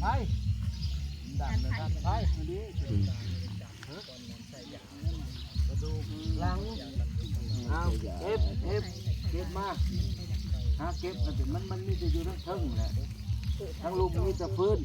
ไปดันนะดันไปนี่อืมกระดูกหลังเอาเก็บเก็บเก็บมาหาเก็บกันมันมันมีแต่อยู่ทั้งเทิงแหละทั้งลุมมีแต่พื้น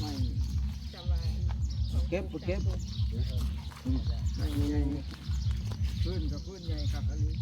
ไม่เก็บเก็บอืมไม่ใหญ่พื้นกับพื้นใหญ่ครับอันนี้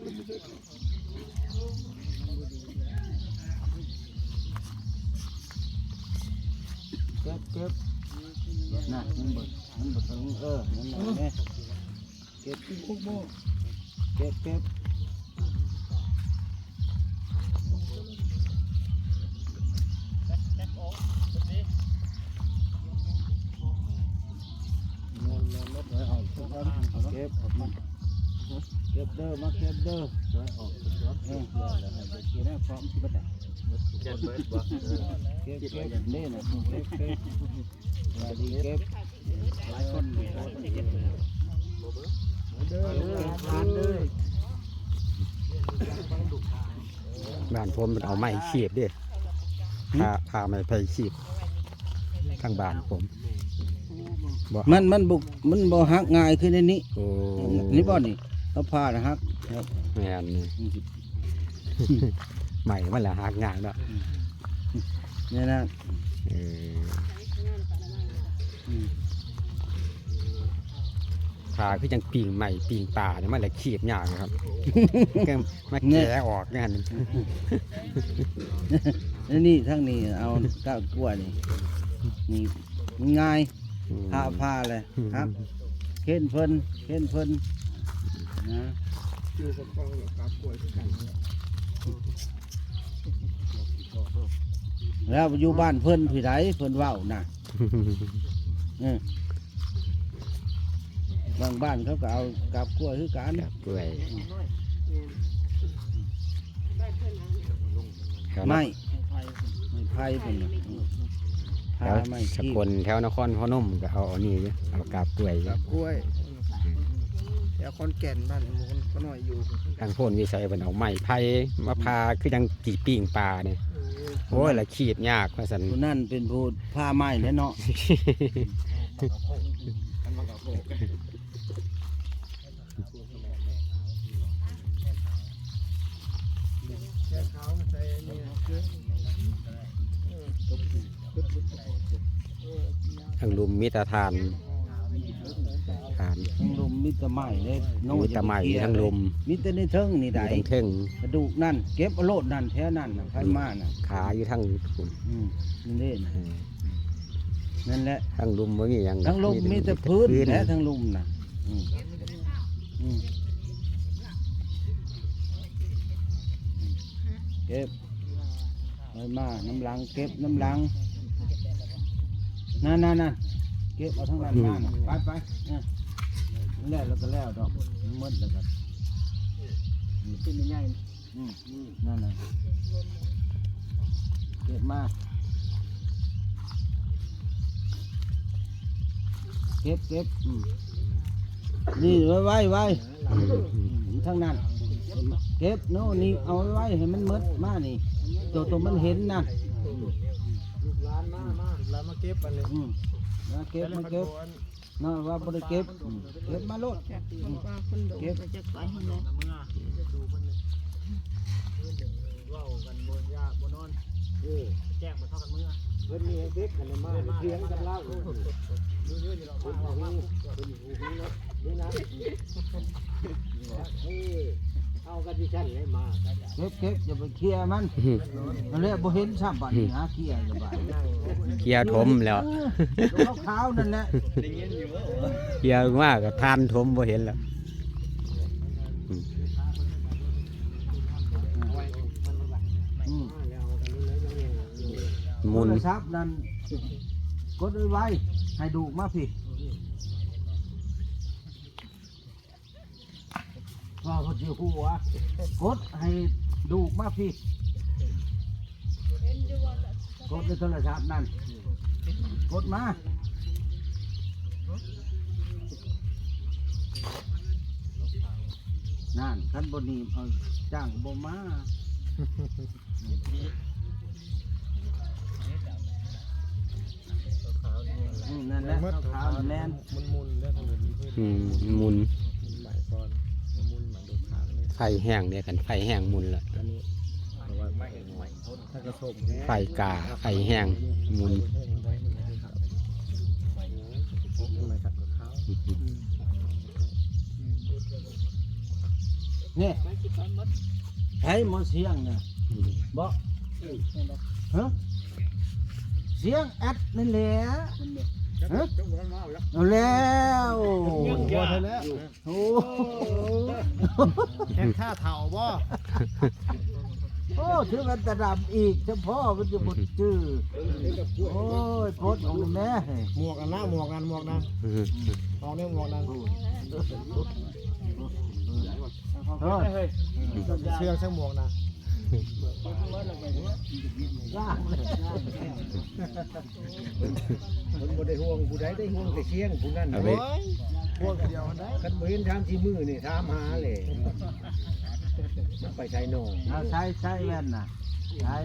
เก็บเก็บน่ะมันบดมันบดถึงเออมันน่ะแม่เก็บคุกโบเก็บเก็บเก็บออกมา เก็บเด้อมาเก็บเด้อออกเออเก็บได้พร้อมที่บัดน่ะเก็บเก็บเนี่นะเก็บเก็บสวัสดีเก็บหลายคนอยู่เก็บเด้อทานเด้อบ้านผมมันเอาไม้ขีบดิพาพาไม้ไปขีบทางบ้านผมมันมันบุกมันบ่ฮักง่ายขึ้นในนี้นี่บ่นี่ เอาผ้านะฮักครับแม่นนี่ใหม่มันละหักงานแล้วนี่นะเอออืมพาคือจังปิงใหม่ปิงป่าเนี่ยมันละขีบยากนะครับ ก็มาแกะออกงาน แล้วนี่ทั้งนี้เอาก้าวกล้วยนี่นี่มันง่ายผ้าผ้าเลยครับ เข็นเพิ่นเข็นเพิ่น นะแล้วอยู่บ้านเพิ่นพี่ไดเพิ่นเว้าน่ะเออบางบ้านเขาก็เอากับกล้วยคือกันกล้วยแถวไม่นั้นไม่ไผ่เพิ่นน่ะอืมแถพาวไม่สขี้กลแถวนครพนมก็เอาอันนี้อยู่เอากาบกล้วยอยู่ กับกล้วย แถวคอนแก่นบ้านหมูก็หน่อยอยู่ทางโพ้นวิสัยเป็นเอาไม้ไผ่มาพาคือจังจีปิงป่าเนี่ยโอ้ยละขีดยากว่าสันผู้นั่นเป็นผู้ผ้าไม้แน่เนาะแค่เขาใส่นี่คือทางลุมมิตรทาน ทานทั้งลมมิตรไม้เลยโน่มิตรไม้ทั้งลุมมิตรในเทิงนี่ได้ทั้งเทิงกระดูกนั่นเก็บเอาโลดนั่นแท้นั่นน่ะไผมาน่ะขาอยู่ทั้งคุณอืมนี่เด้น่ะนั่นแหละทั้งลุมว่ามีอย่างทั้งลมมีแต่พื้นแท้ทั้งลุมน่ะอืมอืมเก็บไปมาน้ำหลังเก็บน้ำหลังนั่นนั่นนั่นเก็บเอาทั้งนั้นมาน่ะไปไปเนี่ย แล้วแล้วก็แล้วดอกมันหมดแล้วก็เป็นใหญ่อืมนั่นน่ะเก็บมาเก็บเก็บอืมนี่ไว้ไว้ไว้อืมอืมอืมทั้งนั้น เก็บโน่นนี่เอาไว้ไว้ให้มันหมดมานี่ตัวตัวมันเห็นนะลูกหลานมามาลูกหลานมาเก็บอันนี้อืมมาเก็บมาเก็บ น่าว่าบ่ได้เก็บอืมเก็บมาโลดว่าคนดูก็จะไปให้เลยเมื่อดูเพิ่นนี่เว้ากันบนยากบนนอนเออแจ้งมาเท่ากันเมื่อเพิ่นมีเก็บกันมาเถียงกันเล่าเยอะๆอยู่เราบ้านเราบ้านนี่นะเอากันที่ชั้นเลยมาเก็บเก็บอย่าไปเคลียร์มันมันเลยบ่เห็นซ้ำบัดนี้หาเคลียร์อย่าบาดเคลียร์ถมแล้วตัวขาวๆนั่นแหละเคลียร์มากกับทานถมบ่เห็นแล้วอืมมุนโทรศัพท์นั่นกดไว้ไว้ให้ดูมาพี่ ว่าพอดีหัวกดให้ดูมาพี่กดในโทรศัพท์นั่นกดมานั่นคันบนีเอาจ้างบ่มาอืมนั่นแหละขาวๆแน่นมุนมุนๆแล้วทางอื่นมีเพื่อนอืมหมุนใบก่อนมุนมาดูขาวนี่ไฟแห้งเนี่ยกันไฟแห้งหมุนละอันนี้เพราะว่าไม่เห็นหน่วยถ้ากระสมไฟกาไฟแห้งหมุนแห้งไว้มันไม่ครับทำไมขัดกับเขานี่ไห้หมอเสียงเนี่ยบ่ฮะเสียงแอดนั่นแหละ ฮะเอาแล้วบ่ได้แล้วโอ้แค่ค่าเถ่าบ่โอ้ถือกันตะดำอีกเฉพาะมันจะหมดจื้อโอ้ยโพดของแม่หมวกอันนะหมวกนั้นหมวกนั้นออกเนี่ยหมวกนั้นเฮ้ยเชือกใช้หมวกนะ ล่างเลยมันบ่ได้ห่วงผู้ใดได้ห่วงแต่เชียงผู้นั้นเอาไปโอ้ยพวกเดียวกันได้คันบ่เห็นทามที่มือนี่ถามหาเลยมันไปใช้หนองเอาใช้ใช้แว่นน่ะใช้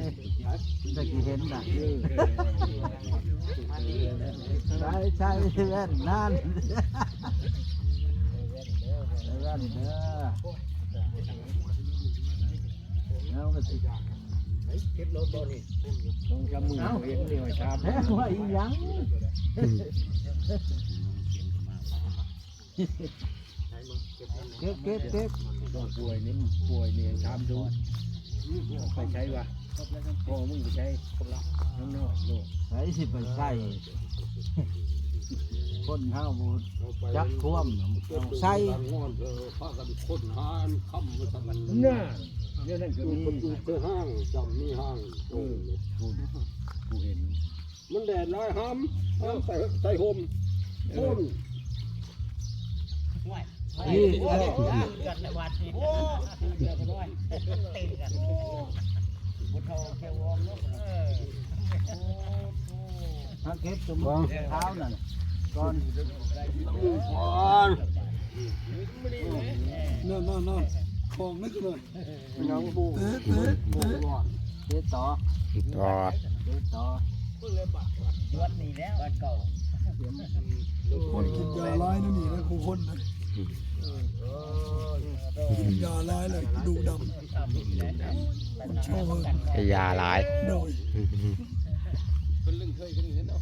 ตะกี้เห็นน่ะใช้ใช้แว่นนั่นใช้แว่นเด้อ เอาไปสิเก็บรถบ่นี่ต้องจำมือเห็นนี่ว่าถามแพ้ว่าอีหยังเก็บเก็บเก็บต้องป่วยนี่ป่วยเนี่ยถามดูไปใช้วะ พ่อมึงไปใช้น้ำนอกโลกใส่สิไปใส่คนเฮาบูจักท่วมต้องใส่น่ะเดี๋ยนั้นก็มีคือห้างจำมีห้างเออผู้ผู้เห็น มันแดดร้ายห้ำห้ำใส่ใส่ห่มห่มนี่กันในวัดนี่โอ้เดือดกันด้วยตีกัน บุญเท่าแค่วอมเนะถ้าเก็บจมูกเท้านั่นก่อนนั่นนั่นนั่นของไม่กินเลยยังบูเดี๋ยวต่อต่อเดี๋ยวต่อวัดนี้แล้ววัดเก่าคนกินยาลายนั่นนี่นะครูคนนะ ยาลายเลยดูดำมันชอบไอ้ยาหลายโดยเปล่า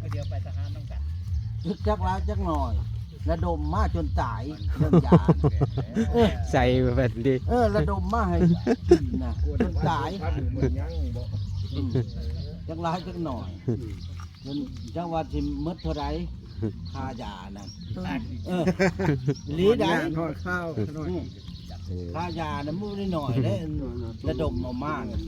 ก็เดียวไปทหารต้องกันยึกจักหลายจักหน่อยระดมมาจนตายเรื่องยาใส่แบบดีเออระดมมาให้นะจนตายพันเหมือนยังบ่อืมจักหลายจักหน่อยจนจังหวัดที่มดเท่าไร ค่ายานั่นเออหลีได้ทอดข้าวหน่อยค่ายานะมือได้หน่อยได้ระดมเออกมาน่ะ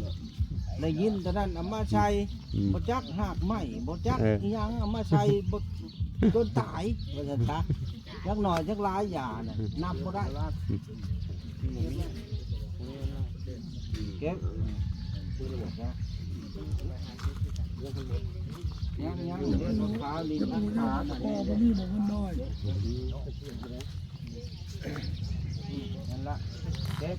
ได้ยินแต่นั้นเอามาใช้อืมบ่จักหากไหมบ่จักเอออิหยังเอามาใช้บ่จนตายว่าซั่นซะจักหน่อยจักหลายยาน่ะนับบ่ได้เก็บ ยังยังเดี๋ยวลูกค้าลิ้นนักขาน่ะพ่อบ่มีบ่เงินน้อยนั่นละเก็บ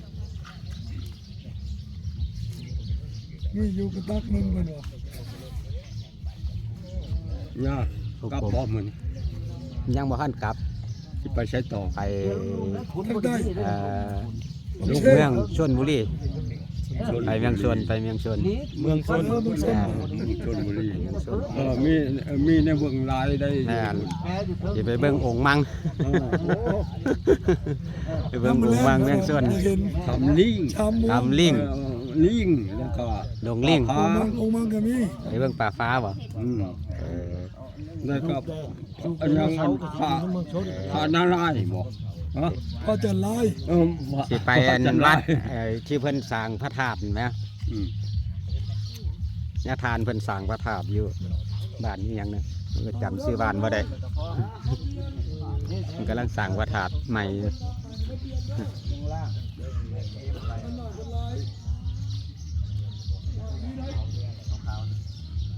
นี่อยู่กับตักหนึงเพิ่นว่าย่ากับพร้อมมันยังบ่ทันกลับสิไปใช้ต่อไปคุณบ่ได้เอ่อลูกเมืองชลบุรี ไปเมืองชนไปเมืองชนเมืองชนเออเมืองชนชลบุรีเออมีมีในเบื้องลายได้แม่นแพ้อยู่เพิ่งสิไปเบิ่งองค์มังไปเบิ่งองค์มังเมืองชนเห็นทำลิงชามหมูทำลิง เออ ลิงแล้วก็ลงลิงปลามังองค์มังก็มีไปเบิ่งป่าฟ้าบ่อืมเออแล้วก็อันยังอันพระพระนารายณ์บ่ฮะพอจะลายเออพระสิไปอันพระจัทร์วัดลายเอ่อที่เพิ่นสร้างพระธาตุนั่นแหมอืมญาทานเพิ่นสร้างพระธาตุอยู่บ้านนี้ยังนะผมก็จำชื่อบ้านบ่ได้มันกำลังสร้างพระธาตุใหม่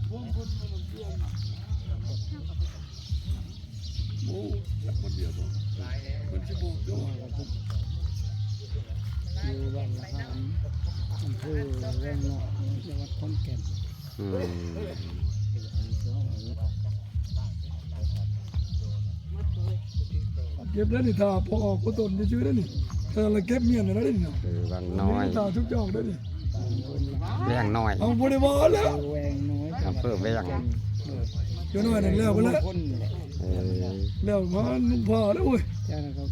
อยู่ข้างล่างมันสิบอกอยู่อยู่บ้านละหามอำเภอแวงนาะจังหวัดขอนแก่นอืมเก็บได้นี่ถ้าพอออกก็ต้นจะชื่อได้นี่ถ้าเราเก็บเมียนได้นี่นะคือบางน้อยตาทุกจอกได้นี่แวงน้อยเอาบริวารแล้ว อยอำเภอแวงเดี๋ยวน้อยนั่นแล้วไปแล้วคนแหละเออแล้วมานุ่มผ้าแล้วเว้ยเจ้านะครับ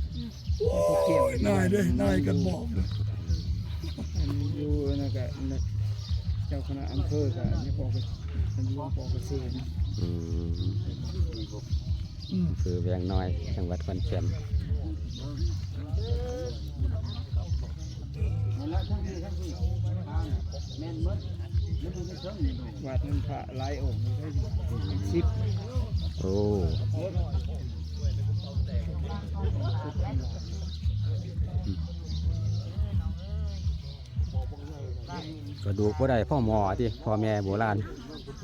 โอ้ยนายเด้นายกันบอกเลยอันอยู่นะก็เจ้าคณะอำเภอก็นี่ปอกอันอยู่ปอกเกษตรอืมอืมคือแวงน้อย จังหวัดขอนแก่นนั่นแหละทั้งที่ทั้งที่แม่นหมด มันอยู่ในเชิงนี่วัดนั้นพระหลายองค์ได้สิบโอ้กระดูกบ่ได้พ่อหมอที่พ่อแม่โบราณ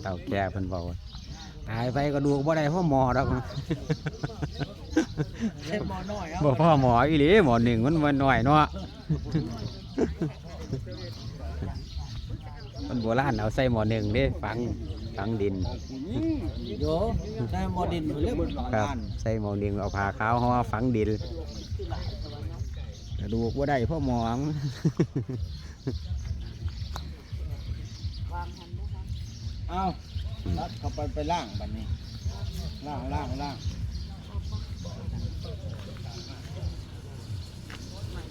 เต่าแก่เพิ่นบอกว่าตายไปกระดูกบ่ได้พ่อหมอดอกเล่นหมอน้อยเอาบ่พ่อหมออีหลีหมอหนึ่งมันมันหน่อยเนาะมัน โบราณเอาใส่หมอหนึ่งเด้ฝังฝังดินโยได้หมอดินเรียกบนหลอครับานใส่หมอหนึ่งเอาผ้าขาวห่อฝังดินกระดูกบ่ได้พ่อหมองเอารัดเข้าไปไปล่างบัดนี้ล่างล่างล่าง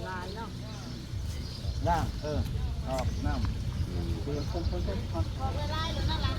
ลายเนาะล่างเออออกน้ำ เวลาหรือนั่นแหละ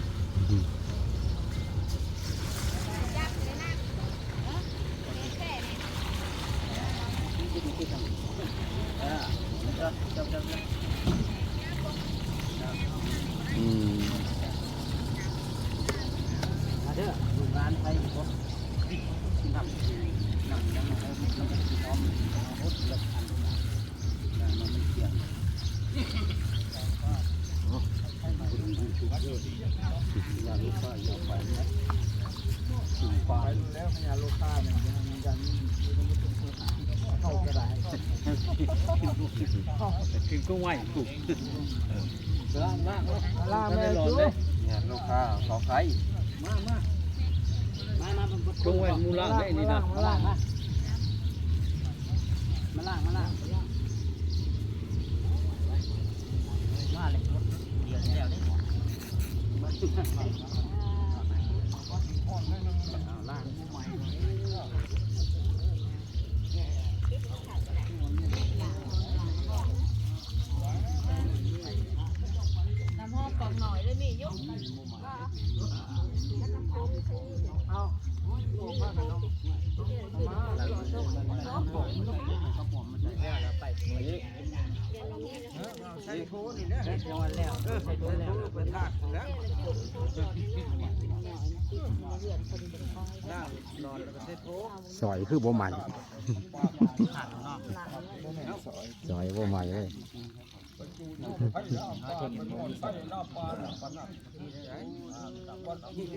กินก็ไหวถูกล่างล่างล่าแม่หลอดจุ๊เลยเนี่ยลูกค้าขอไข่มามามามาจงไว้มูล่างได้นี่นะมาล่างมามาล่างมาล่างมาเลยเดี๋ยวเดี๋ยวได้เอาล่าง น้ำหอมกล่องหน่อยเลยมีอยุก ใส่โถนี่เนี่ยจังหวะแล้วเออใส่โถแล้วเป็นลากแล้วล่างนอนแล้วก็ใส่โถซอยคือบ่ใหม่หันซอยบ่ใหม่เลย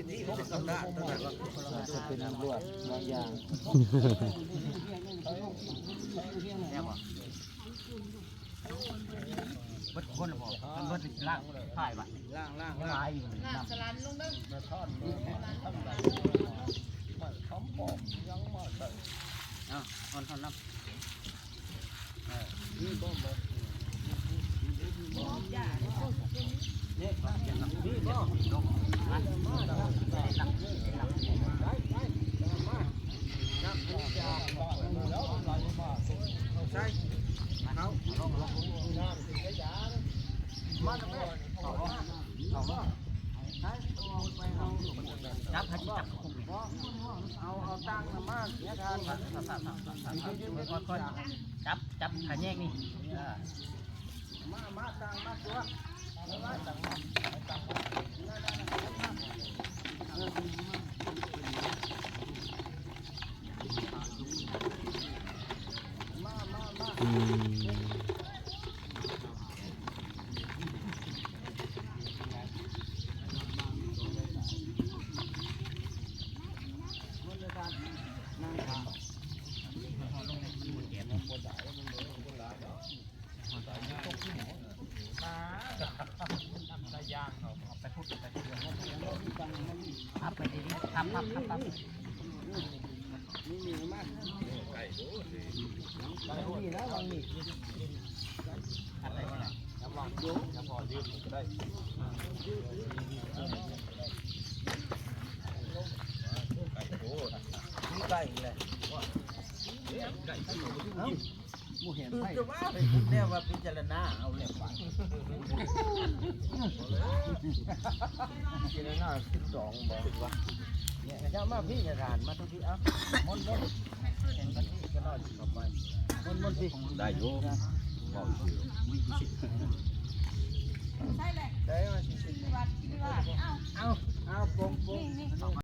ที่ผมสำนักตอนนั้นจะเป็นลวดบางอย่าง ว่ะเบิดคนบอกมันเบิดล่างถ่ายว่ะล่างล่างล่างอยู่น้ำสลันลงเด้ออะคนคนนับจับให้จับ เอาเอาตั้งมาเนี่ยทานค่อยๆจับจับขาแยกนี่มามาตั้งมาตัวมาตั้งมาอื พับไปดีพับพับพับพับนี่แล้ววางนี่อะไรวะเนี่ยน้ำวางเยอะน้ำพอยืมก็ได้ไก่โตนี่ไก่เลย จะว่าไปแน่ว่าพิจารณาเอาเลยไปพิจารณาขึ้นสองบอกว่าเนี่ยจะมาพี่จะทามาทุกทีอะมนมนเห็นกันที่ก็นอนเข้าไปมนมนสิได้อยู่บอกอยู่ใช่เลยได้มาสิที่วัดที่วัดเอาเอาเอาปงปง